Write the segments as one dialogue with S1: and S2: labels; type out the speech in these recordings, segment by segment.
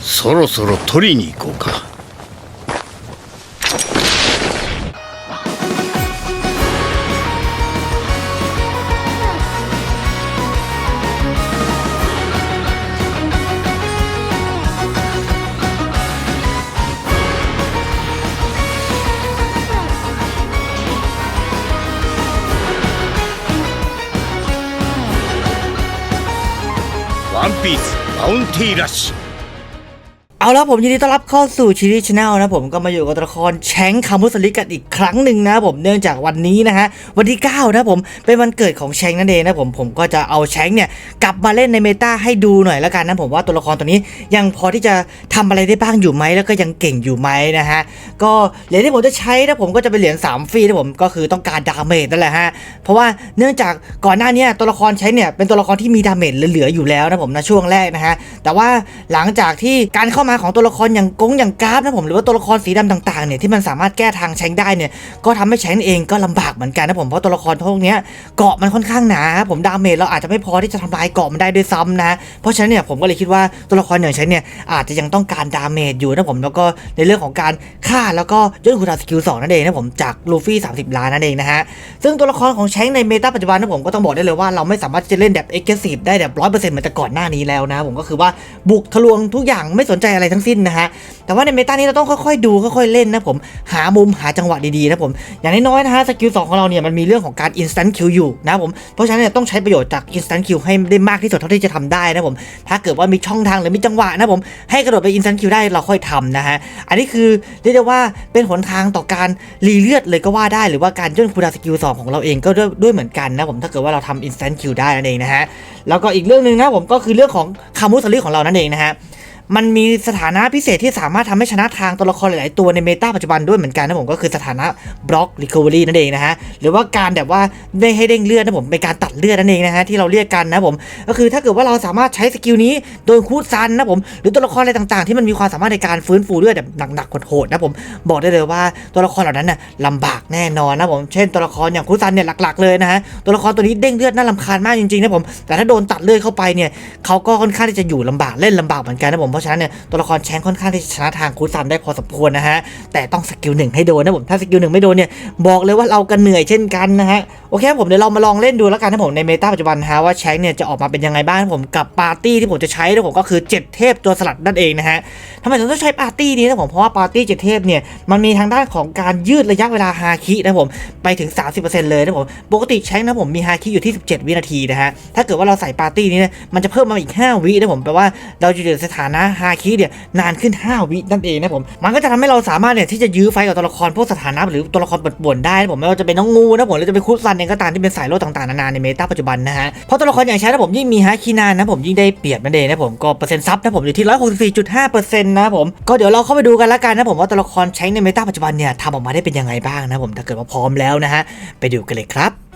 S1: そろそろ取りに行こうか。ワンピースバウンティーラッシュ。
S2: เอาละผมยินดีต้อนรับเข้าสู่ชีวิตชแนลนะผมก็มาอยู่กับตัวละครแชงคามุสลิกกันอีกครั้งหนึ่งนะผมเนื่องจากวันนี้นะฮะวันที่ 9 นะผมเป็นวันเกิดของแชงนั่นเองนะผมผมก็จะเอาแชงเนี่ยกลับมาเล่นในเมตาให้ดูหน่อยแล้วกันนะผมว่าตัวละครตัวนี้ยังพอที่จะทำอะไรได้บ้างอยู่ไหมแล้วก็ยังเก่งอยู่ไหมนะฮะก็เหรียญที่ผมจะใช้นะผมก็จะเป็นเหรียญ3ฟรีนะผมก็คือต้องการดาเมจนั่นแหละฮะเพราะว่าเนื่องจากก่อนหน้านี้ตัวละครใช้เนี่ยเป็นตัวละครที่มีดาเมจเหลือๆอยู่แล้วนะผมในะช่วงแรกนะฮะแต่ว่าหลังจากที่การเข้ามาของตัวละครอย่างกงอย่างกราฟนะผมหรือว่าตัวละครสีดำต่างๆเนี่ยที่มันสามารถแก้ทางแชงได้เนี่ยก็ทำให้แชงเองก็ลำบากเหมือนกันนะผมเพราะตัวละครพวกนี้เกาะมันค่อนข้างหนาครับผมดาเมจเราอาจจะไม่พอที่จะทำลายเกาะมันได้ด้วยซ้ำนะเพราะฉะนั้นเนี่ยผมก็เลยคิดว่าตัวละครอย่างแชงเนี่ยอาจจะยังต้องการดาเมจอยู่นะผมแล้วก็ในเรื่องของการฆ่าแล้วก็ย่นคุณภาสกิลสองนั่นเองนะผมจากลูฟี่30 ล้านนั่นเองนะฮะซึ่งตัวละครของแชงในเมตาปัจจุบันนะผมก็ต้องบอกได้เลยว่าเราไม่สามารถจะเล่นแบบเอ็กซ์ซีฟได้แบบร้อยเปอร์เซ็นต์เหมือนแต่ก่อนหน้านี้แล้วนะผมก็คือว่าบุกทะลวงทุกอย่างไม่สนใจอะไรทั้งสิ้นนะฮะแต่ว่าในเมตานี้เราต้องค่อยๆดูค่อยๆเล่นนะผมหามุมหาจังหวะดีๆนะผมอย่างน้อยๆนะฮะสกิลสองของเราเนี่ยมันมีเรื่องของการ instant kill อยู่นะผมเพราะฉะนั้นเนี่ยต้องใช้ประโยชน์จาก instant kill ให้ได้มากที่สุดเท่าที่จะทำได้นะผมถ้าเกิดว่ามีช่องทางหรือมีจังหวะนะผมให้กระโดดไป instant kill ได้เราค่อยทำนะฮะอันนี้คือเรียกได้ว่าเป็นหนทางต่อการรีเลือดเลยก็ว่าได้หรือว่าการย่นคูดาสกิลสองของเราเองก็ด้วยด้วยเหมือนกันนะผมถ้าเกิดว่าเราทำ instant kill ได้นั่นเองนะฮะแล้วก็อีกเรื่องหนึ่งนะผมก็คือเรื่องของคามุสลิของเรานั่นเองนะฮะ มันมีสถานะพิเศษที่สามารถทำให้ชนะทางตัวละครหลาย ๆ ตัวในเมตาปัจจุบันด้วยเหมือนกันนะผมก็คือสถานะบล็อกรีคอเวอรี่นั่นเองนะฮะหรือว่าการแบบว่าได้ให้เด้งเลือดนะผมเป็นการตัดเลือดนั่นเองนะฮะที่เราเรียกกันนะผมก็คือถ้าเกิดว่าเราสามารถใช้สกิลนี้โดยคูดซันนะผมหรือตัวละครอะไรต่าง ๆ ที่มันมีความสามารถในการฟื้นฟูเลือดแบบหนักๆโหดๆนะผมบอกได้เลยว่าตัวละครเหล่านั้นน่ะลำบากแน่นอนนะผมเช่นตัวละครอย่างคูดซันเนี่ยหลัก ๆ เลยนะฮะตัวละครตัวนี้เด้งเลือดน่ารำคาญมากจริง ๆ นะผมแต่ถ้าโดนตัดเลือดเข้าไปเนี่ยเขาก็ค่อนข้างที่จะอยู่ลำบากเล่นลำบากเหมือนกันนะผมราะฉะนั้นเนี่ยตัวละครแชงค่อนข้างที่จะชนะทางคูซันได้พอสมควรนะฮะแต่ต้องสกิลหนึ่งให้โดนนะผมถ้าสกิลหนึ่งไม่โดนเนี่ยบอกเลยว่าเราก็เหนื่อยเช่นกันนะฮะโอเคผมเดี๋ยวเรามาลองเล่นดูแล้วกันนะผมในเมตาปัจจุบันฮะว่าแชงเนี่ยจะออกมาเป็นยังไงบ้างนะผมกับปาร์ตี้ที่ผมจะใช้นะผมก็คือเจ็ดเทพตัวสลัดนั่นเองนะฮะทำไมถึงต้องใช้ปาร์ตี้นี้นะผมเพราะว่าปาร์ตี้เจ็ดเทพเนี่ยมันมีทางด้านของการยืดระยะเวลาฮาคินะผมไปถึง 30%เลยนะผมปกติแชงนะผมมีฮาคิอยู่ที่ 17 วินาทีนะฮะถ้าเกิดว่าเราใส่ปาร์ตี้นี้เนี่ยมันจะเพิ่มมาอีก 5 วินะผมแปลว่าเราจะอยู่ในสถานะฮาคิเนี่ยนานขึ้น 5 วินั่นเองนะผมมันก็จะทำให้เราสามารถเนี่ยที่จะยื้อไฟกับตัวละครพวกสถานะหรือตัวละครป่วนได้นะผมไม่ว่าจะเป็นน้องงูนะผมหรือจะเป็นคุซันเองก็ตามที่เป็นสายโลดต่างๆนานาในเมตาปัจจุบันนะฮะเพราะตัวละครอย่างแชงนะผมยิ่งมีฮาคินานนะผมยิ่งได้เปรียบนั่นเองนะผมก็เปอร์เซ็นต์ซับนะผมอยู่ที่ 164.5%นะผมก็เดี๋ยวเราเข้าไปดูกันล้วกันนะผมว่าตัวละครใช้ในเมตาปัจจุบันเนี่ยทำออกมาได้เป็นยังไงบ้างนะผมถ้าเกิดว่าพร้อมแล้วนะฮะไปดูกันเลยครับ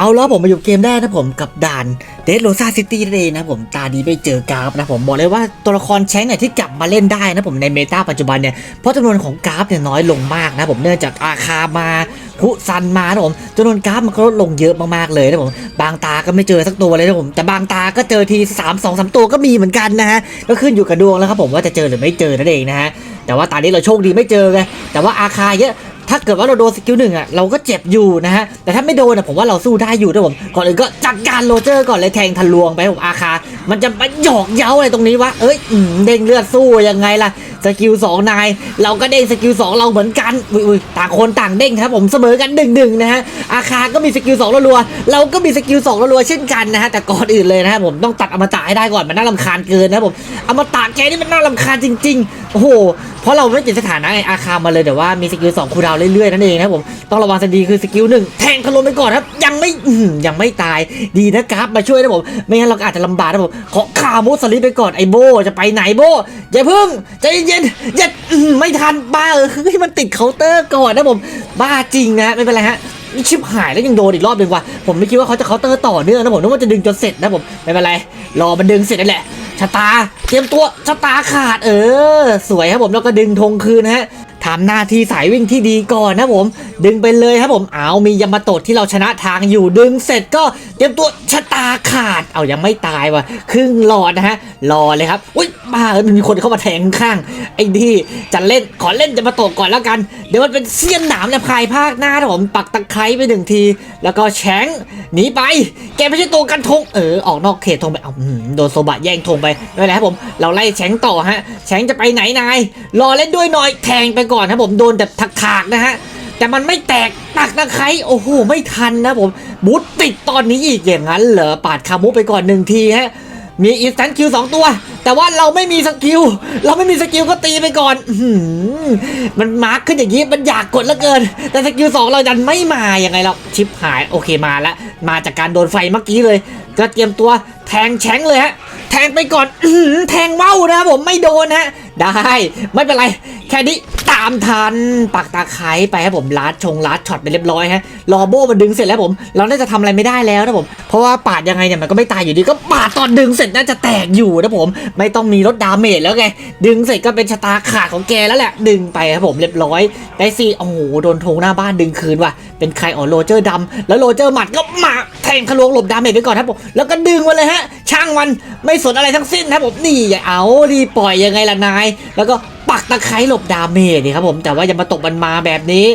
S2: เอาแล้วผมมาอยู่เกมแรกนะผมกับด่านเดสโรซาซิตี้นั่นเองนะผมตาดีไปเจอกราฟนะผมบอกเลยว่าตัวละครแชงเนี่ยที่กลับมาเล่นได้นะผมในเมตาปัจจุบันเนี่ยเพราะจำนวนของกราฟเนี่ยน้อยลงมากนะผมเนื่องจากอาคามาคุซันมานะผมจำนวนกราฟมันก็ลดลงเยอะมากๆเลยนะผมบางตาก็ไม่เจอสักตัวเลยนะผมแต่บางตาก็เจอทีสามสองสามตัวก็มีเหมือนกันนะฮะก็ขึ้นอยู่กับดวงแล้วครับผมว่าจะเจอหรือไม่เจอนั่นเองนะฮะแต่ว่าตอนนี้เราโชคดีไม่เจอไงแต่ว่าอาคาเยอะ ถ้าเกิดว่าเราโดนสกิลหนึ่งอะเราก็เจ็บอยู่นะฮะแต่ถ้าไม่โดนอะผมว่าเราสู้ได้อยู่นะผมก่อนอื่นก็จัดการโรเจอร์ก่อนเลยแทงทะลวงไปผมอาคา มันจะมาหยอกเย้าอะไรตรงนี้วะเอ้ยเด้งเลือดสู้ยังไงล่ะ สกิลสองนาย เราก็เด้งสกิลสองเราเหมือนกันอุ้ยอยต่างคนต่างเด้งครับผมเสมอกันหนึ่งหนึ่งนะฮะอาคาก็มีสกิลสองรัวๆเราก็มีสกิลสองรัวๆเช่นกันนะฮะแต่ก่อนอื่นเลยนะฮะผมต้องตัดอมตะให้ได้ก่อนมันน่ารำคาญเกินนะผมอมตะแกนี่มันน่ารำคาญจริงๆโอ้โหเพราะเราไม่ติดสถานะไออาคามาเลยแต่ว่ามีสกิลสองคูดาวเรื่อยๆนั่นเองนะผมต้องระวังสดีคือสกิลหนึ่งแทงทะลุไปก่อนครับยังไม่ยังไม่ตายดีนะครับมาช่วยนะผมไม่งั้นเราอาจจะลำบากนะผมขอขามุสลิปไปก่อนไอโบจะไปไหนโบอย่าพิ่งใจเย็นๆอย่าไม่ทันบ้าเออคือมันติดเคาน์เตอร์ก่อนนะผมบ้าจริงนะไม่เป็นไรฮะนี่ชิบหายแล้วยังโดนอีกรอบหนึ่งว่ะผมไม่คิดว่าเขาจะเคาน์เตอร์ต่อเนื่องนะผมนึกว่าจะดึงจนเสร็จนะผมไม่เป็นไรรอมันดึงเสร็จนั่นแหละชะตาเตรียมตัวชะตาขาดเออ สวยครับผมแล้วก็ดึงธงคืนนะฮะทำหน้าที่สายวิ่งที่ดีก่อนนะผม ดึงไปเลยครับผมเอามียามาโตะที่เราชนะทางอยู่ดึงเสร็จก็เตรียมตัวชะตาขาด เอายังไม่ตายว่ะครึ่งหลอดนะฮะรอเลยครับอุ้ยบ้าเอ้ยมันมีคนเข้ามาแทงข้างไอ้นี่จะเล่นขอเล่นยามาโตะก่อนแล้วกัน เดี๋ยวมันเป็นเสี้ยนหนามและพายภาคหน้าครับผมปักตะไคร้ไปหนึ่งที แล้วก็แฉงหนีไปแกไม่ใช่ตัวกันทงเออออกนอกเขตธงไปเอาโดนโซบะแย่งธงไปไม่เป็นไรครับผมเราไล่แฉงต่อฮะแฉงจะไปไหนนายรอเล่นด้วยหน่อยแทงไปก่อนครับผมโดนแบบถากๆนะฮะ แต่มันไม่แตกปักตะไคร้โอ้โหไม่ทันนะผมบูทติดตอนนี้อีกอย่างนั้นเหรอปาดคามุไปก่อนหนึ่งทีฮะมีอินสแตนคิวสองตัว แต่ว่าเราไม่มีสกิล เราไม่มีสกิลก็ตีไปก่อนอมันมาร์คขึ้นอย่างนี้ มันอยากกดเหลือเกิน แต่สกิลสองเราดันไม่มาอยังไงเราชิปหายโอเคมาแล้ว มาจากการโดนไฟเมื่อกี้เลย ก็เตรียมตัวแทงแฉงเลยฮะ แทงไปก่อนอแทงเมานะผมไม่โดนฮะ ได้ ไม่เป็นไร แค่นี้ามทัน ปักตาไคร้ไปครับผมลัดชงลัดช็อตไปเรียบร้อยฮะรอโบมันดึงเสร็จแล้วผม เราน่าจะทำอะไรไม่ได้แล้วนะผม เพราะว่าปาดยังไงเนี่ยมันก็ไม่ตายอยู่ดีก็ปาดตอนดึงเสร็จน่าจะแตกอยู่นะผม ไม่ต้องมีลดดาเมจแล้วไง ดึงเสร็จก็เป็นชะตาขาดของแกแล้วแหละ ดึงไปครับผมเรียบร้อย ได้สิโอ้โหโดนธงหน้าบ้านดึงคืนว่ะ เป็นใครอ๋อโรเจอร์ดำแล้วโรเจอร์หมัดก็มาแทงทะลวงหลบดาเมจไปก่อนครับผม แล้วก็ดึงมาเลยฮะ ช่างมันไม่สนอะไรทั้งสิ้นครับผม นี่อย่าเอาดีปล่อยยังไงล่ะนาย แล้วก็ ปักตะไคร้หลบดาเมจนี่ครับผมแต่ว่าอย่ามาตกมันมาแบบนี้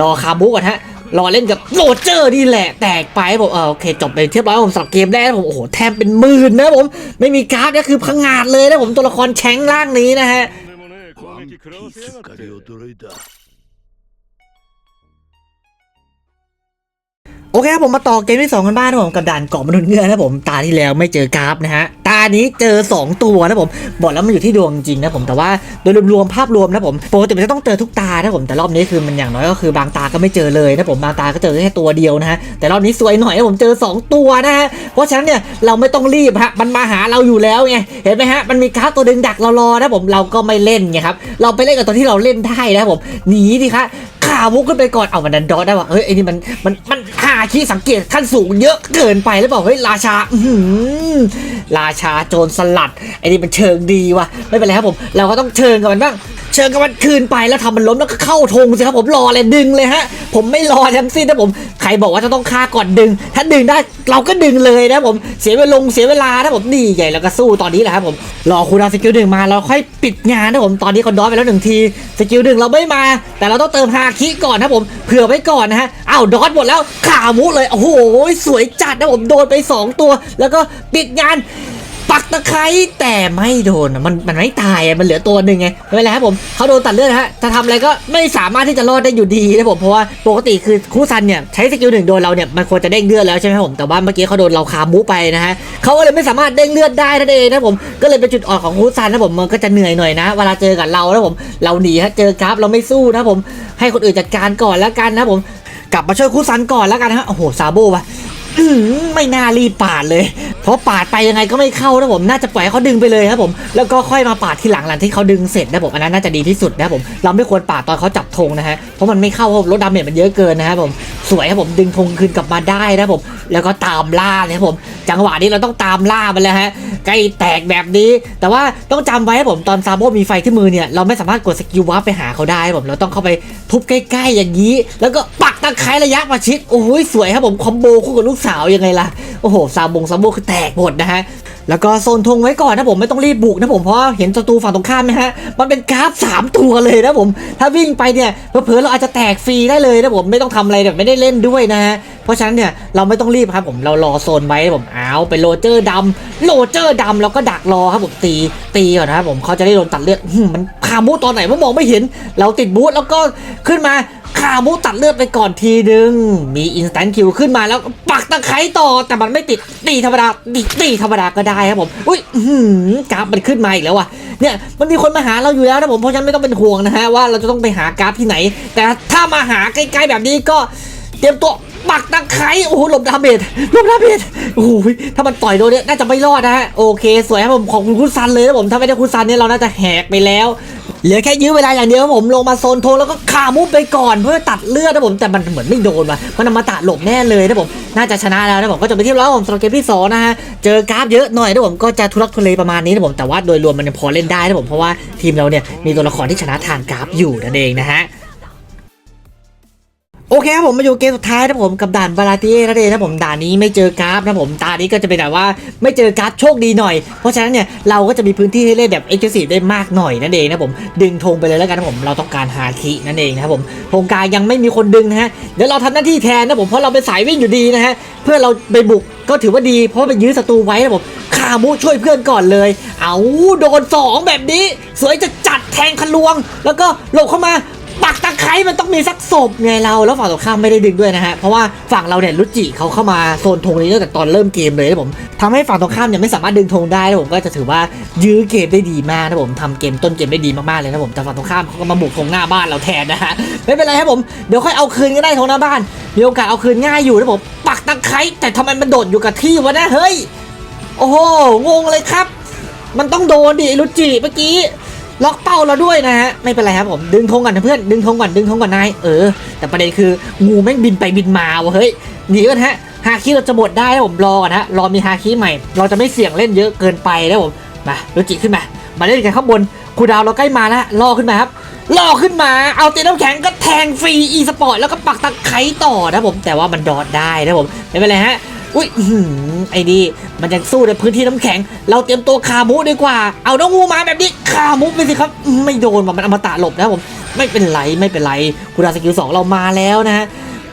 S2: รอคาบุกันฮะรอเล่นกับโรเจอร์นี่แหละแตกไปผมเออโอเคจบไปเทียบร้อยผมสำหรับเกมแรกผมโอ้โหแทบเป็นหมื่นนะผมไม่มีการ์ดก็คือพังงาดเลยนะผมตัวละครแข็งล่างนี้นะฮะโอเคครับผมมาต่อเกมที่2กันบ้างนะผมกับด่านเกาะมนุษย์เงือนะผมตาที่แล้วไม่เจอกราฟนะฮะานี้เจอ 2 ตัวนะผมบอกแล้วมันอยู่ที่ดวงจริงนะผมแต่ว่าโดยรวมๆภาพรวมนะผมปกติมันจะต้องเจอทุกตานะผมแต่รอบนี้คือมันอย่างน้อยก็คือบางตาก็ไม่เจอเลยนะผมบางตาก็เจอแค่ตัวเดียวนะฮะแต่รอบนี้สวยหน่อยนะผมเจอ 2 ตัวนะฮะเพราะฉะนั้นเนี่ยเราไม่ต้องรีบฮะมันมาหาเราอยู่แล้วไงเห็นไหมฮะมันมีกราฟตัวดึงดักเรารอนะผมเราก็ไม่เล่นไงครับเราไปเล่นกับตัวที่เราเล่นได้นะผมหนีดิคะขาวุกขึ้นไปก่อนเอามันดันดอได้ว่ะเฮ้ยไอ้นี่มันมันมันหาขี้สังเกตขั้นสูงเยอะเกินไปหรือเปล่าเฮ้ยราชาอื้อหือราชาโจรสลัดไอ้นี่มันเชิงดีว่ะไม่เป็นไรครับผม เราก็ต้องเชิงกับมันบ้าง เชิงกับมันคืนไปแล้วทำมันล้มแล้วก็เข้าธงสิครับผมรอเลยดึงเลยฮะ ผมไม่รอทั้งสิ้นนะผมใครบอกว่าจะต้องฆ่าก่อนดึง ถ้าดึงได้เราก็ดึงเลยนะผมเสียเวลงเสียเวลานะผมนี่ใหญ่แล้วก็สู้ตอนนี้แหละครับผมรอคูดาวสกิลหนึ่งมาเราค่อยปิดงานนะผมตอนนี้เขาดอสไปแล้วหนึ่งทีสกิลหนึ่งเราไม่มา แต่เราต้องเติมฮาคิก่อนนะผมเผื่อไว้ก่อนนะฮะอ้าวดอสหมดแล้วขามุเลยโอ้โหสวยจัดนะผมโดนไปสองตัว แล้วก็ปิดงาน ปักตะไคร้แต่ไม่โดนอะมันมันไม่ตายอะมันเหลือตัวหนึ่งไงไม่เป็นไรครับผมเขาโดนตัดเลือดนะฮะจะทำอะไรก็ไม่สามารถที่จะรอดได้อยู่ดีนะผมเพราะว่าปกติคือคู่ซันเนี่ยใช้สกิลหนึ่งโดนเราเนี่ยมันควรจะเด้งเลือดแล้วใช่ไหมผมแต่ว่าเมื่อกี้เขาโดนเราคามูไปนะฮะเขาก็เลยไม่สามารถเด้งเลือดได้นั่นเองนะผมก็เลยเป็นจุดอ่อนของคู่ซันนะผมมันก็จะเหนื่อยหน่อยนะ เวลาเจอกับเรานะผมเราหนีฮะเจอกราฟเราไม่สู้นะผมให้คนอื่นจัดการก่อนแล้วกันนะผมกลับมาช่วยคู่ซันก่อนแล้วกันฮะโอ้โหซาโบวะไม่น่ารีบปาดเลย เพราะปาดไปยังไงก็ไม่เข้านะผมน่าจะปล่อยเขาดึงไปเลยครับผมแล้วก็ค่อยมาปาดทีหลังหลังที่เขาดึงเสร็จนะผมอันนั้นน่าจะดีที่สุดนะครับผมเราไม่ควรปาดตอนเขาจับธงนะฮะเพราะมันไม่เข้าครับลดดาเมจมันเยอะเกินนะครับผมสวยครับผมดึงธงคืนกลับมาได้นะผมแล้วก็ตามล่าเลยครับผมจังหวะนี้เราต้องตามล่ามันแล้วฮะใกล้แตกแบบนี้ แต่ว่าต้องจำไว้ครับผมตอนซาโบมีไฟที่มือเนี่ยเราไม่สามารถกดสกิลวาร์ปไปหาเขาได้ครับผมเราต้องเข้าไปทุบใกล้ๆอย่างนี้ แล้วก็ปักตะไคร้ระยะประชิดโอ้ยสวยครับผมคอมโบคู่กับลูกสาวยังไงล่ะ โอ้โหซาบงซาโบคือแตกหมดนะฮะแล้วก็โซนธงไว้ก่อนนะผมไม่ต้องรีบบุกนะผมเพราะเห็นศัตรูฝั่งตรงข้ามไหมฮะมันเป็นกราฟสามตัวเลยนะผม ถ้าวิ่งไปเนี่ยเผลอเราอาจจะแตกฟรีได้เลยนะผมไม่ต้องทำอะไรแบบไม่ได้เล่นด้วยนะฮะเพราะฉะนั้นเนี่ยเราไม่ต้องรีบครับผมเรารอโซนไว้ผมเอาไปโรเจอร์ดำโรเจอร์ดำแล้วก็ดักรอครับผมตีตีก่อนนะครับผมเขาจะได้โดนตัดเลือดมันคามูตอนไหนผมมองไม่เห็น เราติดบูทแล้วก็ขึ้นมา คามูตัดเลือดไปก่อนทีนึง มีอินสแตนคิวขึ้นมาแล้ว ปักตะไคร้ต่อแต่มันไม่ติดตีธรรมดาตีตีธรรมดาก็ได้ครับผม อุ้ยหือกราฟมันขึ้นมาอีกแล้วว่ะเนี่ยมันมีคนมาหาเราอยู่แล้วนะผมเพราะฉะนั้นไม่ต้องเป็นห่วงนะฮะว่าเราจะต้องไปหากราฟที่ไหน แต่ถ้ามาหาใกล้ๆแบบนี้ก็เตรียมตัวปักตะไคร้โอ้โหหลบดาเมจหลบดาเมจโอ้โหถ้ามันต่อยโดนเนี่ยน่าจะไม่รอดนะฮะโอเค สวยครับผมขอบคุณคุณซันเลยนะผมถ้าไม่ได้คุณซันเนี่ยเราน่าจะแหกไปแล้ว เหลือแค่ยื้อเวลาอย่างเดียวผมลงมาโซนโทงแล้วก็ขามุฟไปก่อนเพื่อตัดเลือดนะผมแต่มันเหมือนไม่โดนว่ะมันมาตะหลบแน่เลยนะผมน่าจะชนะแล้วนะผมก็จบไปที่ร้อยผมสำหรับเกมที่สอนะฮะเจอกราฟเยอะหน่อยนะผมก็จะทุรักทุเลประมาณนี้นะผมแต่ว่าโดยรวมมันยังพอเล่นได้นะผมเพราะว่าทีมเราเนี่ยมีตัวละครที่ชนะทางกราฟอยู่นั่นเองนะฮะ โอเคครับผมมาอยู่เกมสุดท้ายนะผมกับด่านบาราตีนั่นเองนะผมด่านนี้ไม่เจอกราฟนะผมตานี้ก็จะเป็นแบบว่าไม่เจอกราฟโชคดีหน่อย เพราะฉะนั้นเนี่ยเราก็จะมีพื้นที่ให้เล่นแบบเอ็กซ์คลูซีฟได้มากหน่อยนั่นเองนะผมดึงธงไปเลยแล้วกันนะผมเราต้องการหาคินั่นเองนะครับผมธงกางยังไม่มีคนดึงนะฮะเดี๋ยวเราทำหน้าที่แทนนะผมเพราะเราเป็นสายวิ่งอยู่ดีนะฮะเพื่อเราไปบุกก็ถือว่าดี เพราะไปยื้อศัตรูไว้นะผมคามุช่วยเพื่อนก่อนเลย เอาโดนสองแบบนี้ สวยจะจัดแทงทะลวง แล้วก็หลบเข้ามา ปักตะไคร้มันต้องมีสักศพไงเรา แล้วฝั่งตรงข้ามไม่ได้ดึงด้วยนะฮะ เพราะว่าฝั่งเราเนี่ยรุจิเขาเข้ามาโซนธงนี้ตั้งแต่ตอนเริ่มเกมเลยนะผมทำให้ฝั่งตรงข้ามเนี่ยไม่สามารถดึงธงได้นะผมก็จะถือว่ายื้อเกมได้ดีมากนะผมทำเกมต้นเกมได้ดีมากๆเลยนะผมแต่ฝั่งตรงข้ามเขาก็มาบุกธงหน้าบ้านเราแทนนะฮะไม่เป็นไรครับผมเดี๋ยวค่อยเอาคืนก็ได้ธงหน้าบ้านมีโอกาสเอาคืนง่ายอยู่นะผมปักตะไคร้แต่ทำไมมันโดดอยู่กับที่วะนะเฮ้ยโอ้โหงงเลยครับ มันต้องโดนดิรุจิเมื่อกี้ ล็อกเป้าเราด้วยนะฮะไม่เป็นไรครับผมดึงธงก่อนนะเพื่อนดึงธงก่อนดึงธงก่อนนายเออ แต่ประเด็นคืองูแม่งบินไปบินมาวะเฮ้ยหนีกันฮะฮาคิเราจะหมดได้นะผมรอก่อนฮะรอมีฮาคิใหม่ เราจะไม่เสี่ยงเล่นเยอะเกินไปนะผมมาโรจิขึ้นมามาเล่นกันข้างบนครูดาวเราใกล้มาแล้วล่อขึ้นมาครับล่อขึ้นมาเอาเตีน้ำแข็งก็แทงฟรีอีสปอร์ตแล้วก็ปักตะไคร้ต่อนะผมแต่ว่ามันดอดได้นะผมไม่เป็นไรฮะ อุ้ยอื้อหือไอ้นี่มันยังสู้ในพื้นที่น้ำแข็ง เราเตรียมตัวคามุดีกว่า เอาน้องงูมาแบบนี้คามุไปสิครับ ไม่โดนมันอมตะหลบนะผมไม่เป็นไรไม่เป็นไรคุณดาสกิลสองเรามาแล้วนะ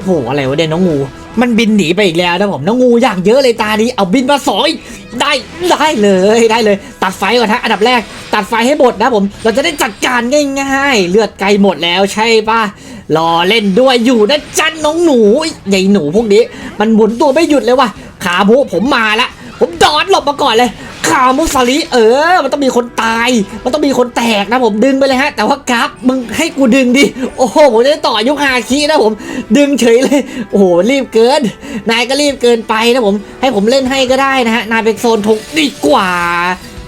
S2: โหอะไรวะเด่นน้องงู มันบินหนีไปอีกแล้วนะผมน้องงูอย่างเยอะเลยตานี้เอาบินมาสองอีกได้ได้เลยได้เลย ตัดไฟก่อนฮะอันดับแรก ตัดไฟให้หมดนะผม เราจะได้จัดการง่ายๆ เลือดไกลหมดแล้วใช่ปะ รอเล่นด้วยอยู่นะจันน้องหนูใหญ่หนูพวกนี้ มันหมุนตัวไม่หยุดเลยว่ะขาบุผมมาละผมดอดหลบมาก่อนเลยขามุสลิเออ มันต้องมีคนตาย มันต้องมีคนแตกนะผมดึงไปเลยฮะ แต่ว่ากราฟมึงให้กูดึงดิ โอ้โหผมจะต่อยุคฮาคินะผม ดึงเฉยเลย โอ้โห รีบเกิน นายก็รีบเกินไปนะผม ให้ผมเล่นให้ก็ได้นะฮะ นายเป็นโซนทกดีกว่า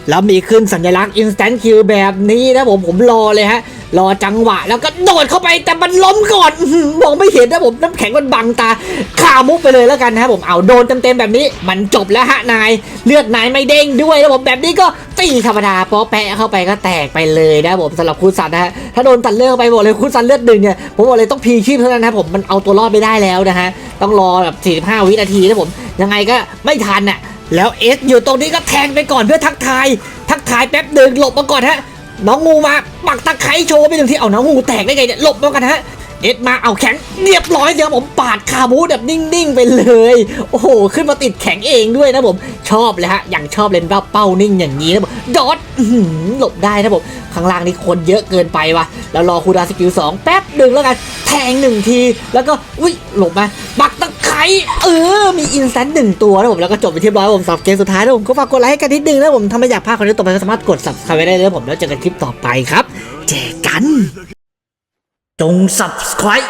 S2: แล้วมีขึ้นสัญลักษณ์ instant kill แบบนี้นะผม ผมรอเลยฮะ รอจังหวะ แล้วก็โดดเข้าไปแต่มันล้มก่อนมองไม่เห็นนะผมน้ำแข็งมันบังตาขามุกไปเลยแล้วกันนะครับผมเอาโดนเต็มๆแบบนี้ มันจบแล้วฮะนาย เลือดนายไม่เด้งด้วยนะผมแบบนี้ก็ตีธรรมดาพอแปะเข้าไปก็แตกไปเลยนะผมสำหรับคุณสันนะฮะถ้าโดนตัดเลือดไปบอกเลยคุณสันเลือดหนึ่งเนี่ยผมบอกเลยต้องพีชีพเท่านั้นนะผมมันเอาตัวรอดไม่ได้แล้วนะฮะต้องรอแบบ45 วินาทีนะผม ยังไงก็ไม่ทันอะแล้วเอสอยู่ตรงนี้ก็แทงไปก่อนเพื่อทักทายทักทายแป๊บหนึ่งหลบมาก่อนฮะ น้องงูมาปักตะไคร้โชว์ไปหนึ่งทีเอาน้องงูแตกได้ไงเนี่ยหลบมากันฮะเอ็ดมาเอาแข็งเรียบร้อยเดี๋ยวผมปาดคาบูแบบนิ่งๆไปเลย โอ้โห ขึ้นมาติดแข็งเองด้วยนะผมชอบเลยฮะอย่างชอบเล่นเป้าเป้านิ่งอย่างนี้นะผมดอทอื้อหือหลบได้นะผมข้างล่างนี่คนเยอะเกินไปว่ะแล้วรอคูดาสกิลสองแป๊บหนึ่งแล้วกันแทงหนึ่งที แล้วก็อุ้ยหลบมาปักตะ เออ มีอินสแตนต์หนึ่งตัวนะผมแล้วก็จบไปที่เรียบร้อยผมสำหรับเกมสุดท้ายนะผมก็ฝากกดไลค์ให้กันนิดนึงนะผมถ้าไม่อยากพลาดคอนเทนต์ต่อไปก็สามารถกด subscribe ได้เลยผมแล้วเจอกันคลิปต่อไปครับเจอกัน จง subscribe